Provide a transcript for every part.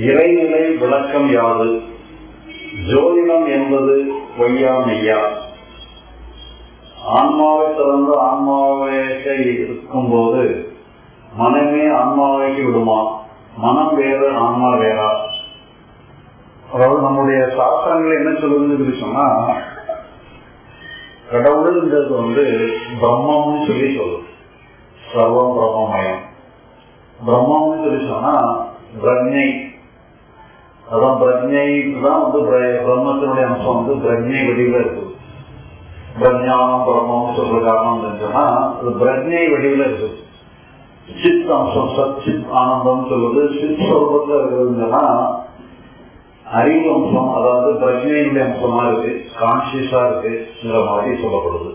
இறைநிலை விளக்கம் யாது? ஜோதிடம் என்பது பொய்யா மெய்யா ஆன்மாவை தொடர்ந்து ஆன்மாவாக இருக்கும் போது மனமே ஆன்மாவாகி விடுமா? மனம் வேறு ஆன்மா வேறா? அதாவது நம்முடைய சாஸ்திரங்கள் என்ன சொல்லுதுன்னு சொன்னா கடவுள்ன்றது வந்து பிரம்மம்னு சொல்லி சொல்லும் சர்வம் பிரம்மமயம். பிரம்மம்னு சொல்லி சொன்னா பிரஜை. அதான் பிரஜை தான் வந்து பிரம்மத்தினுடைய அம்சம் வந்து பிரஜை வடிவில் இருக்கு. பிரஜானம் பிரம்மம் சொல்ற காரணம் என்னன்னா அது பிரஜை வடிவில் இருக்கு. சித் அம்சம் சத் சித் ஆனந்தம் சொல்வது சித் சொல்றதுல இருக்குதுன்னா அறிவு அம்சம் அதாவது பிரஜையினுடைய அம்சமா இருக்கு கான்சியஸா இருக்குங்கிற மாதிரி சொல்லப்படுது.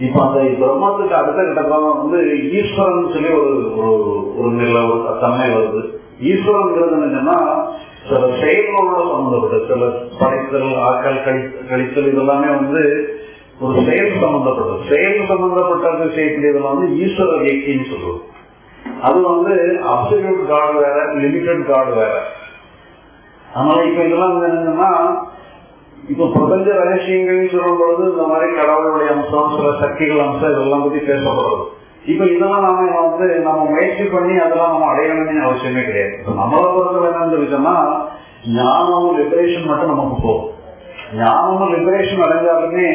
இப்ப அந்த பிரம்மத்துக்கு அடுத்த கட்டத்துல வந்து ஈஸ்வரன் சொல்லி ஒரு ஒரு நில நிலை ஒரு தன்மை வருது. ஈஸ்வரன்ங்கிறது என்னன்னா சில செயல்களோட சம்மந்தப்பட்ட சில படைத்தல் ஆக்கல் கழித்தல் இதெல்லாமே வந்து ஒரு செயல் சம்பந்தப்பட்டது. செயல் சம்பந்தப்பட்டது செய்யக்கூடியதெல்லாம் வந்து ஈஸ்வர இயக்கின்னு சொல்லுவோம். அது வந்து அப்சல்யூட் காட் வேற லிமிடெட் காட் வேற. அதனால இப்ப இதெல்லாம் வந்து என்னன்னா இப்ப பிரபஞ்ச ரகசியங்கள்னு சொல்லும் பொழுது இந்த மாதிரி கடவுளுடைய அம்சம் சில சக்திகள் அம்சம் இதெல்லாம் பத்தி பேசப்படுறது. இப்ப இதெல்லாம் நாம வந்து நம்ம முயற்சி பண்ணி அதெல்லாம் நம்ம அடையணும்னு அவசியமே கிடையாது. நம்மளை பொறுத்தவரை என்னன்னு சொல்லிட்டோம்னா ஞானமும் லிபரேஷன் மட்டும் நமக்கு போகும் ஞானமும் லிபரேஷன் அடைஞ்சாலுமே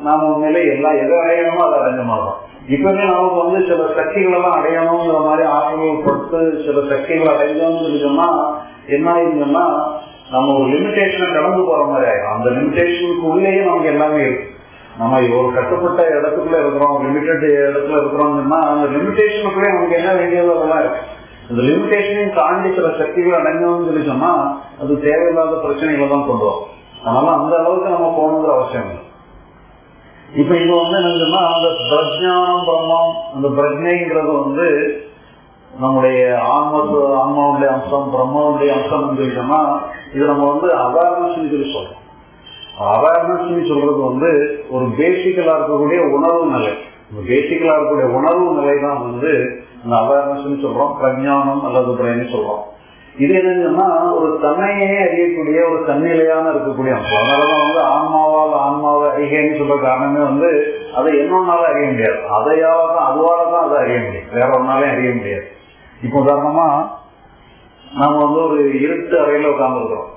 நாம உண்மையில எல்லா எதை அடையணுமோ அதை அடைஞ்ச மாட்டோம் இப்பவே நமக்கு வந்து சில சக்திகள் எல்லாம் அடையணுங்கிற மாதிரி ஆற்றல் கொடுத்து சில சக்திகள் அடைஞ்சோம்னு சொல்லி சொன்னா என்ன ஆயிருந்தோம்னா நம்ம ஒரு லிமிடேஷனை கடந்து போற மாதிரி ஆயிடும். அந்த லிமிடேஷனுக்கு உள்ளேயே நமக்கு எல்லாமே இருக்கு. நம்ம ஒரு கட்டுப்பட்ட இடத்துக்குள்ள இருக்கிறோம் லிமிடெட் இடத்துல இருக்கிறோம்னா அந்த லிமிடேஷனுக்குள்ளே நமக்கு என்ன வேண்டியதோ அதெல்லாம் இருக்கு. இந்த லிமிடேஷனையும் தாண்டி சில சக்திகள் அடங்கணும்னு சொல்லி சொன்னா அது தேவையில்லாத பிரச்சனைகளை தான் கொண்டு வரும். அதனால அந்த அளவுக்கு நம்ம போகணுங்கிற அவசியம் இல்லை. இப்ப இது வந்து என்னன்னா அந்த பிரஜானம் பிரம்மம் அந்த பிரஜைங்கிறது வந்து நம்முடைய ஆன்மத்து ஆன்மாவுடைய அம்சம் பிரம்மாவுடைய அம்சம் சொல்லிட்டோம்னா இது நம்ம வந்து அவேர்னஸ் சொல்லி சொல்றோம். அவேர்னஸ் சொல்றது வந்து ஒரு பேசிக்கலா இருக்கக்கூடிய உணர்வு நிலை. பேசிக்கலா இருக்கக்கூடிய உணர்வு நிலை தான் வந்து இந்த அவேர்னஸ் சொல்றோம். பிரஜானம் அல்லது பிரெயின் சொல்றோம். இது என்னன்னா ஒரு தன்னையே அறியக்கூடிய ஒரு தன்னிலையான இருக்கக்கூடிய அம்சம். அதனாலதான் வந்து ஆன்மாவால் ஆன்மாவை அறிகைன்னு சொல்ற காரணமே வந்து அதை என்னொன்னால அறிய முடியாது. அதையால தான் அதுவால தான் அதை அறிய முடியும். வேற ஒன்னாலே அறிய முடியாது. இப்போ உதாரணமா நாம வந்து ஒரு இருட்டு அறையில உட்கார்ந்துருக்கிறோம்.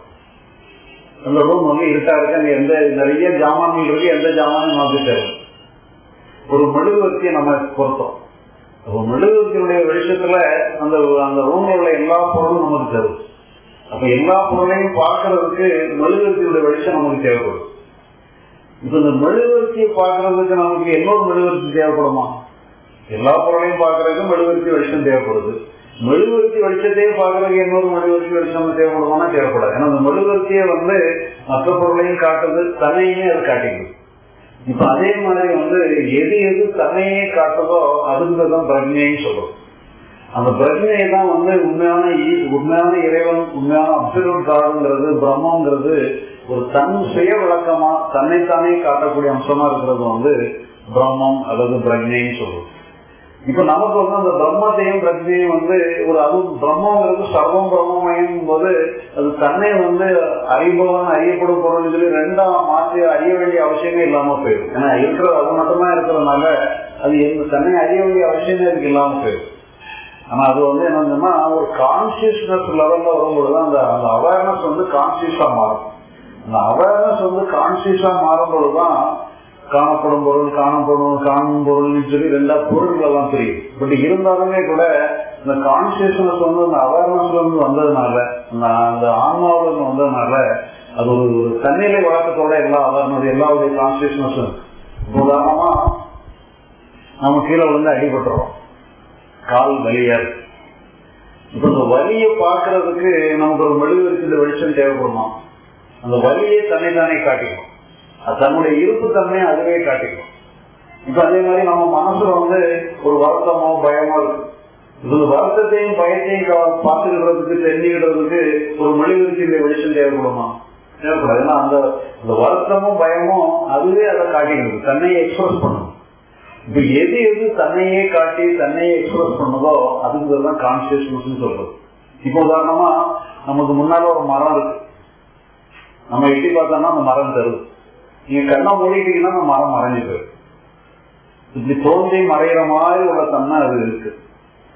அந்த ரூம் வந்து இருட்டா இருக்கு அங்க எந்த நிறைய ஜாமான்கள் இருக்கு எந்த ஜாமானும் நமக்கு தேவை ஒரு மெழுகுவர்த்தியை நம்ம பொருத்தோம். அப்போ மெழுகுவர்த்தியினுடைய வெளிச்சத்துல அந்த அந்த ரூம்ல உள்ள எல்லா பொருளும் நமக்கு தேவை. அப்ப எல்லா பொருளையும் பார்க்கறதுக்கு மெழுகுவர்த்தியுடைய வெளிச்சம் நமக்கு தேவைப்படும். இப்ப இந்த மெழுகுவர்த்தியை பார்க்கறதுக்கு நமக்கு இன்னொரு மெழுகுவர்த்தி தேவைப்படுமா? எல்லா பொருளையும் பார்க்கறதுக்கு மெழுகுவர்த்தி வெளிச்சம் தேவைப்படுது. மெழுகுவர்த்தி வெளிச்சத்தையே பார்க்கறதுக்கு இன்னொரு மெழுகுவர்த்தி வெளிச்சம் தேவைப்படுமானா தேவைப்படாது ஏன்னா அந்த மெழுகுவர்த்தியை வந்து மற்ற பொருளையும் காட்டுறது தன்னையுமே அது காட்டிக்குது இப்ப அதே மாதிரி வந்து எது எது தன்னையே காட்டுதோ அதுங்கிறதான் தான் பிரஜைன்னு சொல்றோம் அந்த பிரஜையை தான் வந்து உண்மையான உண்மையான இறைவன் உண்மையான அப்சர்வன் காடுங்கிறது பிரம்மங்கிறது ஒரு தன் சுய விளக்கமா தன்னைத்தானே காட்டக்கூடிய அம்சமா இருக்கிறது வந்து பிரம்மம் அல்லது பிரஜைன்னு சொல்றோம் இப்ப நமக்கு வந்து அந்த பிரம்மத்தையும் பிரஜையும் வந்து ஒரு அதுவும் பிரம்மங்கிறது சர்வம் பிரம்மமயம் போது அது தன்னை வந்து அறிபவன் அறியப்படும் பொருள் சொல்லி ரெண்டா மாற்றி அறிய வேண்டிய அவசியமே இல்லாம போயிடும். ஏன்னா இருக்கிறது அது மட்டுமா இருக்கிறதுனால அது எந்த தன்னை அறிய வேண்டிய அவசியமே இருக்கு இல்லாம போயிடும். ஆனா அது வந்து என்னன்னா ஒரு கான்சியஸ்னஸ் லெவல்ல வரும்பொழுது அந்த அந்த அவேர்னஸ் வந்து கான்சியஸா மாறும். அந்த அவேர்னஸ் வந்து கான்சியஸா மாறும்பொழுதுதான் காணப்படும் பொருள் காணப்படும் காணும் பொருள்னு சொல்லி ரெண்டா பொருள்கள் எல்லாம் தெரியும். பட் இருந்தாலுமே கூட இந்த கான்சியஸ்னஸ் வந்து அந்த அவேர்னஸ்ல இருந்து வந்ததுனால அந்த அந்த ஆன்மாவில இருந்து வந்ததுனால அது ஒரு ஒரு தன்னிலை வழக்கத்தோட எல்லா அவேர்னஸ் எல்லாவுடைய கான்சியஸ்னஸும் உதாரணமா நம்ம கீழே வந்து அடிபட்டுறோம். கால் வலியா இப்ப இந்த வலியை பார்க்கறதுக்கு நமக்கு ஒரு மெழுகுவர்த்தி வெளிச்சம் தேவைப்படுமா? அந்த வலியை தன்னை தானே காட்டிக்கணும். அது தன்னுடைய இருப்பு தன்மையை அதுவே காட்டிக்கும். இப்ப அதே மாதிரி நம்ம மனசுல வந்து ஒரு வருத்தமோ பயமோ இருக்கு. இந்த வருத்தத்தையும் பயத்தையும் பார்த்துக்கிறதுக்கு தெரிஞ்சுக்கிறதுக்கு ஒரு மெழுகுவர்த்தியுடைய வெளிச்சம் தேவைப்படுமா? தேவைப்படாது. ஏன்னா அந்த இந்த வருத்தமும் பயமும் அதுவே அதை காட்டிக்கிறது. தன்னையை எக்ஸ்பிரஸ் பண்ணும். இப்ப எது எது தன்னையே காட்டி தன்னையே எக்ஸ்பிரஸ் பண்ணுதோ அதுங்கிறது தான் கான்சியஸ்னஸ் சொல்றது. இப்போ உதாரணமா நமக்கு முன்னால ஒரு மரம் இருக்கு. நம்ம எட்டி பார்த்தோம்னா அந்த மரம் தருது நீங்க கண்ணை மூடிட்டீங்கன்னா நம்ம மரம் மறைஞ்சு போயிடும். இப்படி தோன்றி மறைகிற மாதிரி உள்ள தன்மை அது இருக்கு.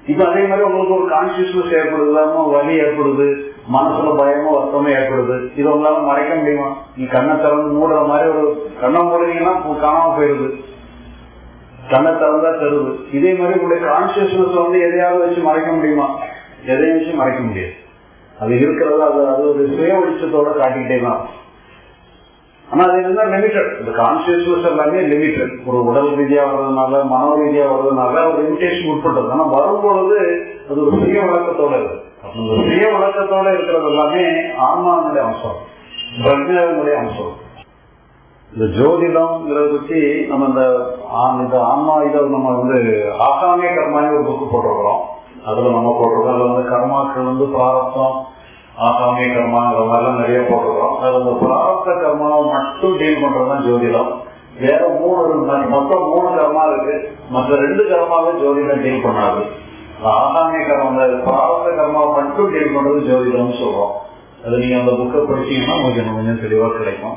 இப்ப அதே மாதிரி உங்களுக்கு ஒரு கான்சியஸ்னஸ் ஏற்படுது இல்லாம வலி ஏற்படுது மனசுல பயமோ வருத்தமோ ஏற்படுது. இது உங்களால மறைக்க முடியுமா? நீ கண்ணை திறந்து மூடுற மாதிரி ஒரு கண்ணை மூடுறீங்கன்னா காணாம போயிருது கண்ணை திறந்தா தருது இதே மாதிரி உங்களுடைய கான்சியஸ்னஸ் வந்து எதையாவது வச்சு மறைக்க முடியுமா? எதையும் வச்சு மறைக்க முடியாது. அது இருக்கிறது அது அது ஒரு சுய வெளிச்சத்தோட காட்டிக்கிட்டே தான் ஆனா அது என்னன்னா லிமிடெட் இந்த கான்சியஸ்னஸ் எல்லாமே லிமிட்டட் ஒரு உடல் ரீதியா வர்றதுனால மனோ ரீதியா வர்றதுனால ஒரு லிமிடேஷன் உட்பட்டது. ஆனா வரும்பொழுது அது ஒரு சுய வழக்கத்தோட இருக்கு. அந்த சுய வழக்கத்தோட இருக்கிறது எல்லாமே ஆன்மாவுடைய அம்சம். பிரஜனுடைய அம்சம். இந்த ஜோதிடம்ங்கிறத பத்தி நம்ம இந்த இந்த ஆன்மா இதை நம்ம வந்து ஆசாமிய கர்மானி ஒரு புக்கு போட்டிருக்கிறோம். அதுல நம்ம போட்டிருக்கோம் அதுல வந்து கர்மாக்கள் வந்து பிராரப்தம் ஆசாமிய கர்மாங்கிற மாதிரிலாம் நிறைய போட்டுருக்கோம் அது அந்த பிராப்த கர்மாவை மட்டும் டீல் பண்றதுதான் ஜோதிடம். வேற மூணு மொத்தம் மூணு கர்மா இருக்கு. மற்ற ரெண்டு கர்மாவே ஜோதிடம் டீல் பண்ணாது. இந்த ஆசாமிய கர்மம் பிராப்த கர்மாவை மட்டும் டீல் பண்றது ஜோதிடம்னு சொல்றோம். அது நீங்க அந்த புக்கை படிச்சீங்கன்னா உங்களுக்கு கொஞ்சம் தெளிவாக கிடைக்கும்.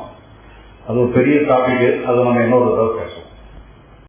அது ஒரு பெரிய டாபிக் அது நம்ம இன்னொரு தடவை பேசலாம்